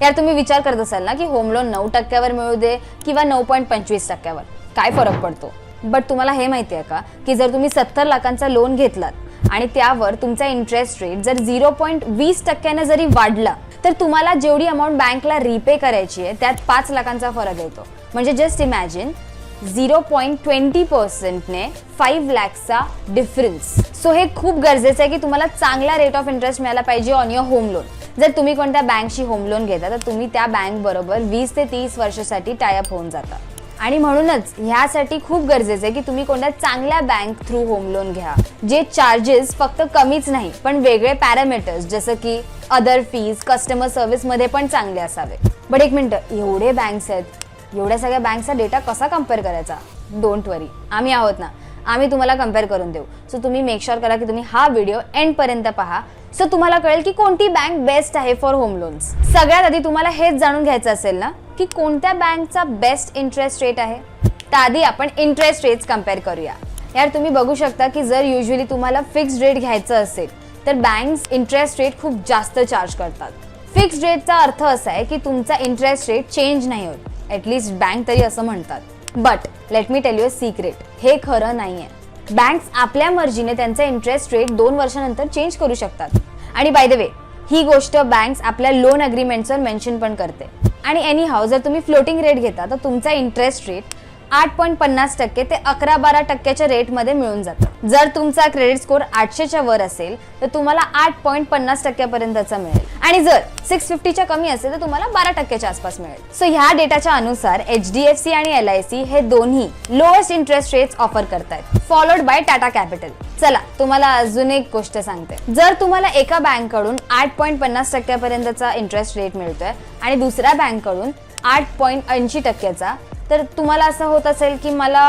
यार तुम्ही विचार करत असाल ना की होम लोन नऊ टक्क्यावर मिळू दे किंवा नऊ पॉईंट पंचवीस टक्क्यावर. काय फरक पडतो? बट तुम्हाला हे माहिती आहे का? की जर तुम्ही सत्तर लाखांचा लोन घेतलात आणि त्यावर तुमचा इंटरेस्ट रेट जर झिरो पॉईंट वीस टक्क्याने जरी वाढला तर तुम्हाला जेवढी अमाऊंट बँकला रिपे करायची आहे त्यात पाच लाखांचा फरक येतो. म्हणजे just imagine zero point twenty पर्सेंटने five लॅक्सचा डिफरन्स सो हे खूप गरजेचं आहे की तुम्हाला चांगला रेट ऑफ इंटरेस्ट मिळाला पाहिजे ऑन युअर होम लोन जर तुम्ही कोणत्या बँकशी होम लोन घेता तर तुम्ही त्या बँक बरोबर वीस ते तीस वर्षासाठी टायअप होऊन जाता. आणि म्हणूनच ह्यासाठी खूप गरजेचं आहे की तुम्ही कोणत्या चांगल्या बँक थ्रू होम लोन घ्या. जे चार्जेस फक्त कमीच नाही पण वेगळे पॅरामीटर्स जसं की अदर फीज कस्टमर सर्व्हिसमध्ये पण चांगले असावे. बट एक मिनटं एवढे बँक्स आहेत एवढ्या सगळ्या बँकचा डेटा कसा कंपेअर करायचा? डोंट वरी आम्ही आहोत ना. आम्ही तुम्हाला कंपेअर करून देऊ. सो तुम्ही मेक शुअर करा की तुम्ही हा व्हिडिओ एंडपर्यंत पहा. सो तुम्हाला कळेल की कोणती बँक बेस्ट आहे फॉर होम लोन्स सगळ्यात आधी तुम्हाला हेच जाणून घ्यायचं असेल ना की कोणत्या बँकचा बेस्ट इंटरेस्ट रेट आहे? तर आधी आपण इंटरेस्ट रेट्स कंपेअर करूया. यार तुम्ही बघू शकता की जर युजली तुम्हाला फिक्स्ड रेट घ्यायचं असेल तर बँक्स इंटरेस्ट रेट खूप जास्त चार्ज करतात. फिक्स्ड रेटचा अर्थ असा आहे की तुमचा इंटरेस्ट रेट चेंज नाही होत. ॲटलिस्ट बँक तरी असं म्हणतात. But let me tell you secret हे खरं नाही आहे बँक्स आपल्या मर्जीने त्यांचा इंटरेस्ट रेट दोन वर्षानंतर चेंज करू शकतात. आणि बाय द वे ही गोष्ट बँक्स आपल्या लोन अग्रीमेंटवर मेन्शन पण करते. आणि एनी हाऊ जर तुम्ही फ्लोटिंग रेट घेता तर तुमचा इंटरेस्ट रेट आठ पॉईंट पन्नास टक्के ते अकरा बारा टक्क्याच्या रेटमध्ये मिळून जातं. जर तुमचा क्रेडिट स्कोर आठशेच्या वर असेल तर तुम्हाला आठ पॉईंट पन्नास टक्क्यापर्यंतचा मिळेल. आणि जर सिक्स फिफ्टीच्या कमी असेल तर तुम्हाला बारा टक्क्याच्या आसपास मिळेल. सो ह्या डेटाच्या अनुसार एच डी एफ सी आणि एल आय सी हे दोन्ही लोएस्ट इंटरेस्ट रेट्स ऑफर करतायत फॉलोड बाय टाटा कॅपिटल चला तुम्हाला अजून एक गोष्ट सांगते. जर तुम्हाला एका बँककडून आठ पॉईंट पन्नास टक्क्यापर्यंतचा इंटरेस्ट रेट मिळतोय आणि दुसऱ्या बँककडून आठ पॉईंट ऐंशी टक्क्याचा तर तुम्हाला असं होत असेल की मला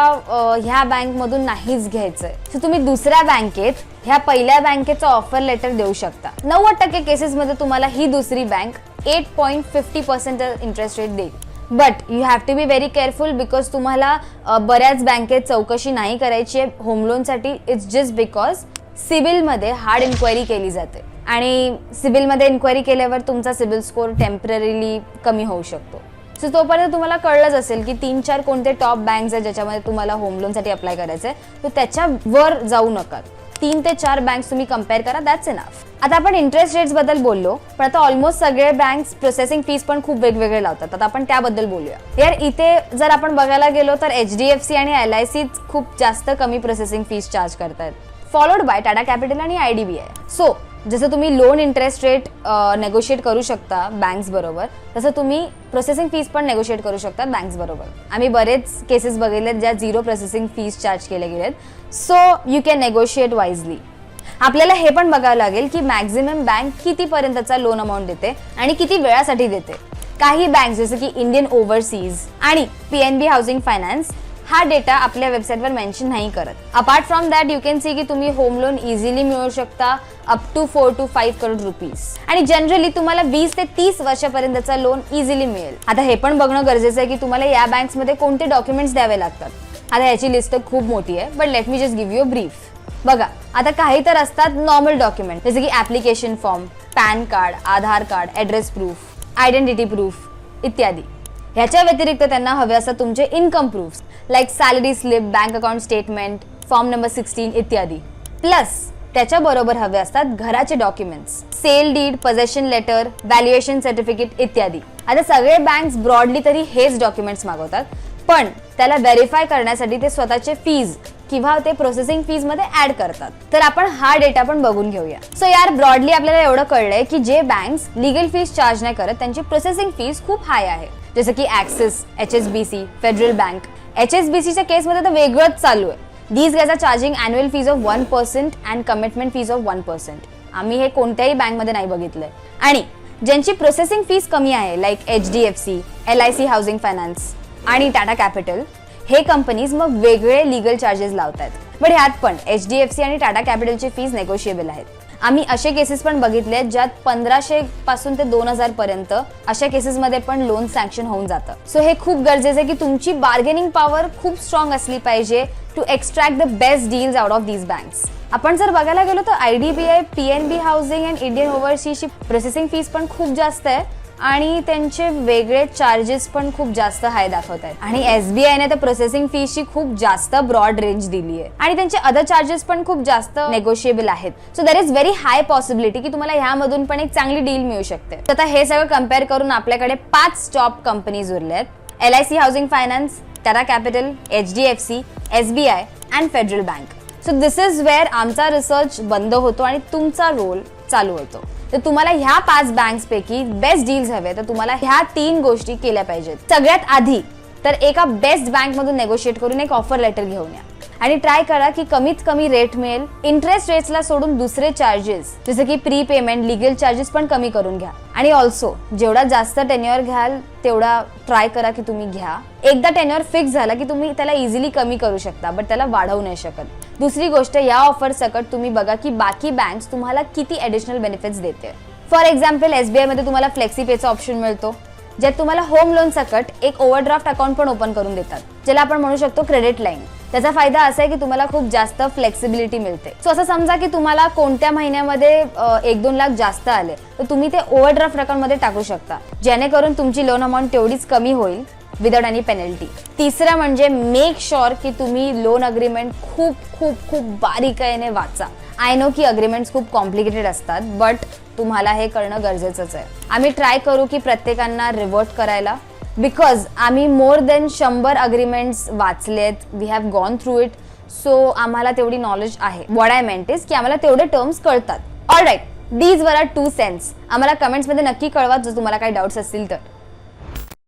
ह्या बँकमधून नाहीच घ्यायचंय. तर तुम्ही दुसऱ्या बँकेत ह्या पहिल्या बँकेचं ऑफर लेटर देऊ शकता. नव्वद टक्के केसेसमध्ये तुम्हाला ही दुसरी bank eight point fifty percent interest rate देईल. But you have to be very careful because तुम्हाला बऱ्याच बँकेत चौकशी नाही करायची आहे. होम लोनसाठी इट्स जस्ट बिकॉज सिबिलमध्ये हार्ड इन्क्वायरी केली जाते. आणि सिबिलमध्ये इन्क्वायरी केल्यावर तुमचा सिबिल स्कोर टेम्पररीली कमी होऊ शकतो. सो तोपर्यंत तुम्हाला कळलंच असेल की तीन चार कोणते टॉप बँक्स आहेत ज्याच्यामध्ये तुम्हाला होम लोनसाठी अप्लाय करायचं आहे तर त्याच्यावर जाऊ नका. तीन ते चार बँक्स तुम्ही कंपेअर करा दॅट्स इनफ आता आपण इंटरेस्ट रेट्सबद्दल बोललो पण आता ऑलमोस्ट सगळे बँक्स प्रोसेसिंग फीज पण खूप वेगवेगळे लावतात. आता आपण त्याबद्दल बोलूया. यार इथे जर आपण बघायला गेलो तर एच डी एफ सी आणि एल आय सी खूप जास्त कमी प्रोसेसिंग फीज चार्ज करतात फॉलोड बाय टाटा कॅपिटल आणि I D B I so जसं तुम्ही लोन इंटरेस्ट रेट नेगोशिएट करू शकता बँक्स बरोबर तसं तुम्ही प्रोसेसिंग फीज पण नेगोशिएट करू शकता बँक्स बरोबर. आम्ही बरेच केसेस बघितलेत ज्या झिरो प्रोसेसिंग फीज चार्ज केले गेलेत. So you can negotiate wisely आपल्याला हे पण बघावं लागेल की मॅक्झिमम बँक कितीपर्यंतचा लोन अमाऊंट देते आणि किती वेळासाठी देते. काही बँक जसं की इंडियन ओव्हरसीज आणि P N B housing finance हा डेटा आपल्या वेबसाईटवर मेन्शन नाही करत. Apart from that you can see की तुम्ही होम लोन इझिली मिळू शकता up to four to five crore rupees आणि जनरली तुम्हाला वीस ते तीस वर्षापर्यंतचा लोन इझिली मिळेल. आता हे पण बघणं गरजेचं आहे की तुम्हाला या बँक्समध्ये कोणते डॉक्युमेंट्स द्यावे लागतात. आता याची लिस्ट खूप मोठी आहे but let me just give you brief बघा आता काही तर असतात नॉर्मल डॉक्युमेंट जसं की application form pan card Aadhaar card address proof identity proof इत्यादी. ह्याच्या व्यतिरिक्त त्यांना हवे असतात तुमचे income proof like salary slip bank account statement form number sixteen इत्यादी. प्लस त्याच्याबरोबर हवे असतात घराचे documents sale deed possession letter valuation certificate इत्यादी. आता सगळे बँक्स ब्रॉडली तरी हेच डॉक्युमेंट्स मागवतात पण त्याला व्हेरीफाय करण्यासाठी ते स्वतःचे फीज किंवा ते प्रोसेसिंग फीजमध्ये ऍड करतात. तर आपण हा डेटा पण बघून घेऊया. सो यार ब्रॉडली आपल्याला एवढं कळलंय की जे बँक्स लिगल फीज चार्ज नाही करत त्यांची प्रोसेसिंग फीज खूप हाय आहे. जसं की Axis H S B C federal bank H S B सीच्या केसमध्ये तर वेगळंच चालू आहे. These guys are charging annual fees of one percent and commitment fees of one percent आम्ही हे कोणत्याही बँकमध्ये नाही बघितलंय. आणि ज्यांची प्रोसेसिंग फीज कमी आहे like H D F C L I C housing finance आणि टाटा कॅपिटल हे कंपनीज मग वेगळे लिगल चार्जेस लावतात बट ह्यात पण एच डी एफ सी आणि टाटा कॅपिटलची फीज नेगोशिएबल आहेत. आम्ही असे केसेस पण बघितले आहेत ज्यात पंधराशे पासून ते दोन हजार पर्यंत अशा केसेसमध्ये पण लोन सँक्शन होऊन जातं. सो हे खूप गरजेचं आहे की तुमची बार्गेनिंग पॉवर खूप स्ट्रॉंग असली पाहिजे to extract the best deals out of these banks आपण जर बघायला गेलो तर I D B I P N B housing and Indian ओव्हरसीजची processing fees पण खूप जास्त आहे. आणि त्यांचे वेगळे चार्जेस पण खूप जास्त हाय दाखवत आहेत. आणि एस बी तर प्रोसेसिंग फीची खूप जास्त ब्रॉड रेंज दिली आहे. आणि त्यांचे अदर चार्जेस पण खूप जास्त नेगोशिएबल आहेत. So there is very high possibility की तुम्हाला ह्यामधून पण एक चांगली डील मिळू शकते. तर आता हे सगळं कंपेअर करून आपल्याकडे पाच टॉप कंपनीज उरले आहेत. L I C housing finance Tata capital H D F C S B I and federal bank so this is where आमचा रिसर्च बंद होतो आणि तुमचा रोल चालू होतो. तर तुम्हाला ह्या पाच बँक्स पैकी बेस्ट डील्स हवे तर तुम्हाला ह्या तीन गोष्टी केल्या पाहिजेत. सगळ्यात आधी तर एका बेस्ट बँकमधून नेगोशिएट करून एक ऑफर लेटर घेऊन या. आणि ट्राय करा की कमीत कमी रेट मिळेल. इंटरेस्ट रेट्सला सोडून दुसरे चार्जेस जसं की प्री पेमेंट लिगल चार्जेस पण कमी करून घ्या. आणि ऑल्सो जेवढा जास्त टेन्युअर घ्याल तेवढा ट्राय करा की तुम्ही घ्या. एकदा टेन्युअर फिक्स झाला की तुम्ही त्याला इझिली कमी करू शकता बट त्याला वाढवू नाही शकत. दुसरी गोष्ट या ऑफर सकट तुम्ही बघा की बाकी बँक्स तुम्हाला किती ॲडिशनल बेनिफिट्स देते. फॉर एक्झाम्पल एस बी आयमध्ये तुम्हाला फ्लेक्सी पेचा ऑप्शन मिळतो ज्यात तुम्हाला होम लोन सकट एक ओव्हरड्राफ्ट अकाउंट पण ओपन करून देतात ज्याला आपण म्हणू शकतो क्रेडिट लाईन त्याचा फायदा असा आहे की तुम्हाला खूप जास्त फ्लेक्सिबिलिटी मिळते. सो असं समजा की तुम्हाला कोणत्या महिन्यामध्ये एक दोन लाख जास्त आले तर तुम्ही ते ओव्हरड्राफ्ट अकाउंटमध्ये टाकू शकता. जेणेकरून तुमची लोन अमाऊंट तेवढीच कमी होईल. विदाउट एनी पेनल्टी तिसरं म्हणजे मेक शुअर की तुम्ही लोन अग्रीमेंट खूप खूप खूप बारीकाईने वाचा. आय नो की अग्रीमेंट्स खूप कॉम्प्लिकेटेड असतात बट तुम्हाला हे करणं गरजेचंच आहे. आम्ही ट्राय करू की प्रत्येकांना रिवर्ट करायला. बिकॉज आम्ही मोर देन शंभर agreements वाचलेत we have gone through it so आम्हाला तेवढी नॉलेज आहे. वॉट आय मेंट इज की आम्हाला तेवढे टर्म्स कळतात. All right these were our two cents आम्हाला कमेंट्समध्ये नक्की कळवा जर तुम्हाला काही डाऊट्स असतील तर.